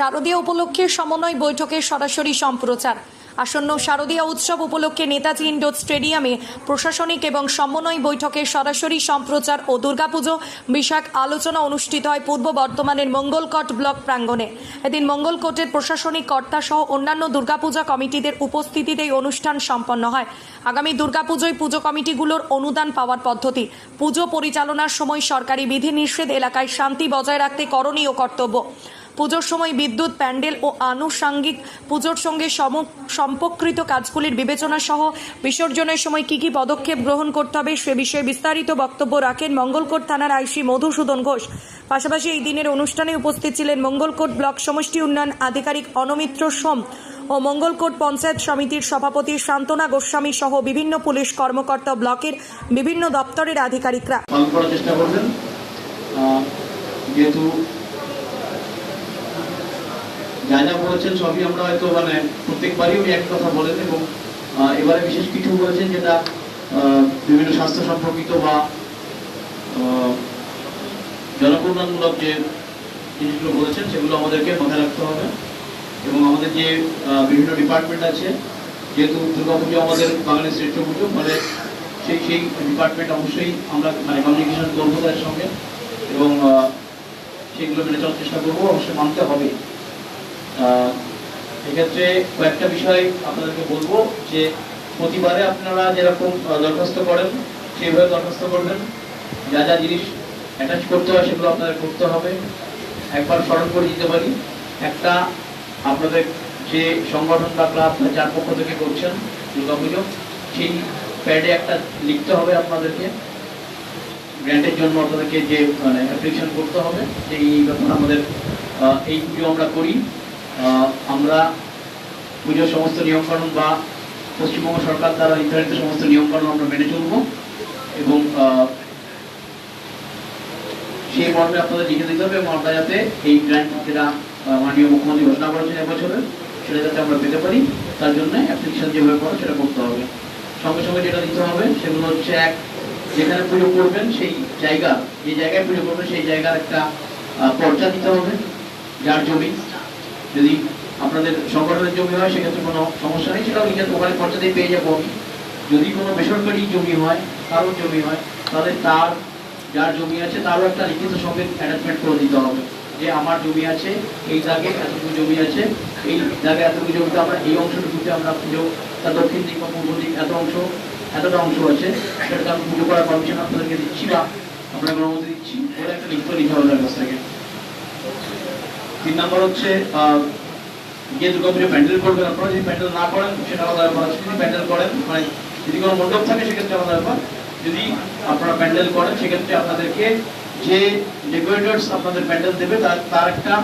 শারদীয় উপলক্ষে সমন্বয় বৈঠকের সরাসরি সম্প্রচার। আসন্ন শারদীয় উৎসব উপলক্ষে নেতাজি ইন্ডোর স্টেডিয়ামে প্রশাসনিক এবং সমন্বয় বৈঠকের সরাসরি সম্প্রচার ও দুর্গাপুজো বিষয়ক আলোচনা অনুষ্ঠিত হয় পূর্ব বর্ধমানের মঙ্গলকট ব্লক প্রাঙ্গণে। এদিন মঙ্গলকোটের প্রশাসনিক কর্তা সহ অন্যান্য দুর্গাপূজা কমিটিদের উপস্থিতিতে এই অনুষ্ঠান সম্পন্ন হয়। আগামী দুর্গাপুজোয় পুজো কমিটিগুলোর অনুদান পাওয়ার পদ্ধতি, পুজো পরিচালনার সময় সরকারি বিধিনিষেধ এলাকায় শান্তি বজায় রাখতে করণীয় কর্তব্য। পুজোর সময় বিদ্যুৎ, প্যান্ডেল ও আনুষাঙ্গিক পুজোর সঙ্গে সম- সম্পর্কিত কাজগুলির বিবেচনা সহ বিসর্জনের সময় কী কী পদক্ষেপ গ্রহণ করতে হবে সে বিষয়ে বিস্তারিত বক্তব্য রাখেন মঙ্গলকোট থানার আইসি মধুসূদন ঘোষ। পাশাপাশি এই দিনের অনুষ্ঠানে উপস্থিত ছিলেন মঙ্গলকোট ব্লক সমষ্টি উন্নয়ন আধিকারিক অনমিত্র সোম ও মঙ্গলকোট পঞ্চায়েত সমিতির সভাপতি শান্তনা গোস্বামী সহ বিভিন্ন পুলিশ কর্মকর্তা ব্লকের বিভিন্ন দপ্তরের আধিকারিকরা। চেষ্টা করবেন। যেহেতু যা যা বলেছেন সবই আমরা হয়তো মানে প্রত্যেকবারই উনি এক কথা বলেন এবং এবারে বিশেষ কিছু বলেছেন যেটা বিভিন্ন স্বাস্থ্য সম্পর্কিত বা জনকল্যাণমূলক যে জিনিসগুলো বলেছেন সেগুলো আমাদেরকে মাথায় রাখতে হবে এবং আমাদের যে বিভিন্ন ডিপার্টমেন্ট আছে, যেহেতু দুর্গাপুজো আমাদের বাঙালির শ্রেষ্ঠ পুজো, ফলে সেই সেই ডিপার্টমেন্ট অবশ্যই আমরা মানে কমিউনিকেশন করব তাদের সঙ্গে এবং সেগুলো মেনে চলার চেষ্টা করব, অবশ্যই মানতে হবে। এক্ষেত্রে কয়েকটা বিষয় আপনাদেরকে বলব যে প্রতিবারে আপনারা যেরকম দরখাস্ত করেন, সেইভাবে দরখাস্ত করবেন। যা যা জিনিস অ্যাটাচ করতে হয় সেগুলো আপনাদের করতে হবে। একবার স্মরণ করে দিতে পারি। একটা, আপনাদের যে সংগঠন বা ক্লাব যার পক্ষ থেকে করছেন দুর্গাপুজো সেই প্যাডে একটা লিখতে হবে আপনাদেরকে। গ্র্যান্টের জন্য আপনাদেরকে যে মানে অ্যাপ্লিকেশন করতে হবে এই ব্যাপার আমাদের এই পুজো আমরা করি। আমরা পুজোর সমস্ত নিয়মকানুন বা পশ্চিমবঙ্গ সরকার দ্বারা নির্ধারিত সমস্ত নিয়মকানুন আমরা মেনে চলবো এবং সেই মর্মে আপনাদের লিখে দিতে হবে এবং আমরা যাতে এই গ্র্যান্ট যেটা মাননীয় মুখ্যমন্ত্রী ঘোষণা করেছেন এবছরে, সেটা যাতে আমরা পেতে পারি, তার জন্য অ্যাপ্লিকেশন যেভাবে করে সেটা করতে হবে। সঙ্গে সঙ্গে যেটা দিতে হবে, সেগুলো হচ্ছে এক, যেখানে পুজো করবেন সেই জায়গা, যে জায়গায় পুজো করবেন সেই জায়গার একটা পর্চা দিতে হবে, যার জমি যদি আপনাদের সংগঠনের জমি হয়, সেক্ষেত্রে কোনো সমস্যা নেই। সেটাও নিজের পর্চা দিয়ে পেয়ে যাব আমি। যদি কোনো বেসরকারি জমি হয়, কারোর জমি হয়, তাহলে তার, যার জমি আছে, তারও একটা লিখিত সঙ্গে অ্যাটাচমেন্ট করে দিতে হবে যে আমার জমি আছে, এই দাগে এতটুকু জমি আছে, এই দাগে এতটুকু জমিতে আমরা, এই অংশটুকুতে আমরা পুজো, তার দক্ষিণ দিক বা পূর্ব দিক এত অংশ, এতটা অংশ আছে সেটাকে আমি পুজো করার পারমিশন আপনাদেরকে দিচ্ছি বা আমরা অনুমতি দিচ্ছি ওরা একটা লিখিত নিতে হবে কাছ থেকে তিন নম্বর হচ্ছে প্যান্ডেল করবেন আপনারা, যদি প্যান্ডেল না করেন, সেটা আলাদা ব্যাপার আছে যদি প্যান্ডেল করেন মানে যদি কোনো মণ্ডপ থাকে, সেক্ষেত্রে আলাদা ব্যাপার। যদি আপনারা প্যান্ডেল করেন, সেক্ষেত্রে আপনাদেরকে যে আপনাদের প্যান্ডেল দেবে, তার তার একটা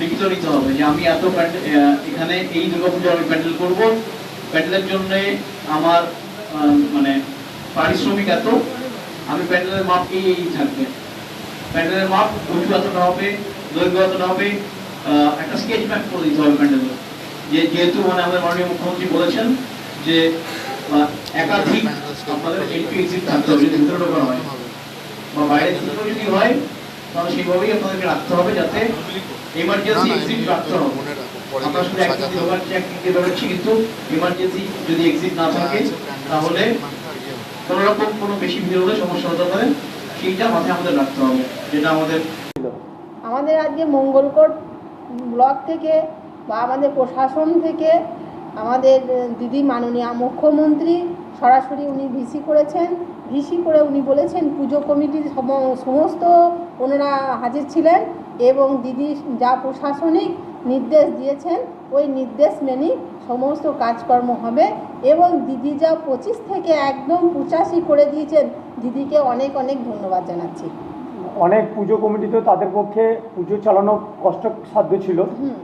লিখিত নিতে হবে যে আমি এত এখানে এই দুর্গাপুজো আমি প্যান্ডেল করব। প্যান্ডেলের জন্য আমার মানে পারিশ্রমিক এত, আমি প্যান্ডেলের মাপ এই এই থাকবে। প্যান্ডেলের মাপ উঁচু এতটা হবে হবে একটা স্কেচ ম্যাপ করে দিতে হবে প্যান্ডেলের যে যেহেতু মানে আমাদের মাননীয় মুখ্যমন্ত্রী বলেছেন যে একাধিক আপনাদের এন্ট্রি এক্সিট থাকতে হবে যদি ভিতরে হয়। বা বাইরে থেকেও যদি হয় তাহলে সেইভাবেই আপনাদেরকে রাখতে হবে যাতে এমার্জেন্সি এক্সিট রাখতে হবে আমরা শুধু ঢোকাচ্ছি একদিক দিয়ে বেরোচ্ছি কিন্তু এমার্জেন্সি যদি এক্সিট না থাকে তাহলে কোনো রকম কোনো বেশি ভিড় হলে সমস্যা হতে পারে সেইটা মাথায় আমাদের রাখতে হবে যেটা আমাদের আমাদের আজকে মঙ্গলকোট ব্লক থেকে বা আমাদের প্রশাসন থেকে আমাদের দিদি মাননীয় মুখ্যমন্ত্রী সরাসরি উনি ভিসি করেছেন। ভিসি করে উনি বলেছেন, পুজো কমিটির সমস্ত ওনারা হাজির ছিলেন এবং দিদি যা প্রশাসনিক নির্দেশ দিয়েছেন, ওই নির্দেশ মেনেই সমস্ত কাজকর্ম হবে এবং দিদি যা পঁচিশ থেকে একদম পঁচাশি করে দিয়েছেন, দিদিকে অনেক অনেক ধন্যবাদ জানাচ্ছি। অনেক পুজো কমিটিতে তাদের পক্ষে পুজো চালানো কষ্টসাধ্য ছিল।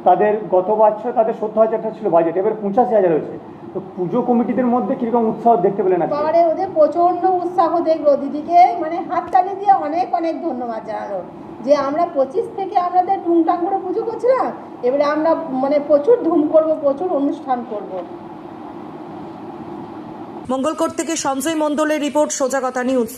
তাদের গত বছর তাদের সত্তর হাজার টাকা ছিল বাজেট এবার পঁচাশি হাজার হয়েছে। তো পুজো কমিটিদের মধ্যে কীরকম উৎসাহ দেখতে পেলেন পরে ওদের প্রচণ্ড উৎসাহ দেখল। দিদিকে মানে হাততালি দিয়ে অনেক অনেক ধন্যবাদ জানালো। যে আমরা পঁচিশ থেকে আমাদের টুংটাং করে পুজো করছিলাম এবারে আমরা মানে প্রচুর ধুম করব প্রচুর অনুষ্ঠান করব। মঙ্গলকোট থেকে সঞ্জয় মণ্ডলের রিপোর্ট সোজা কথা নিউজ।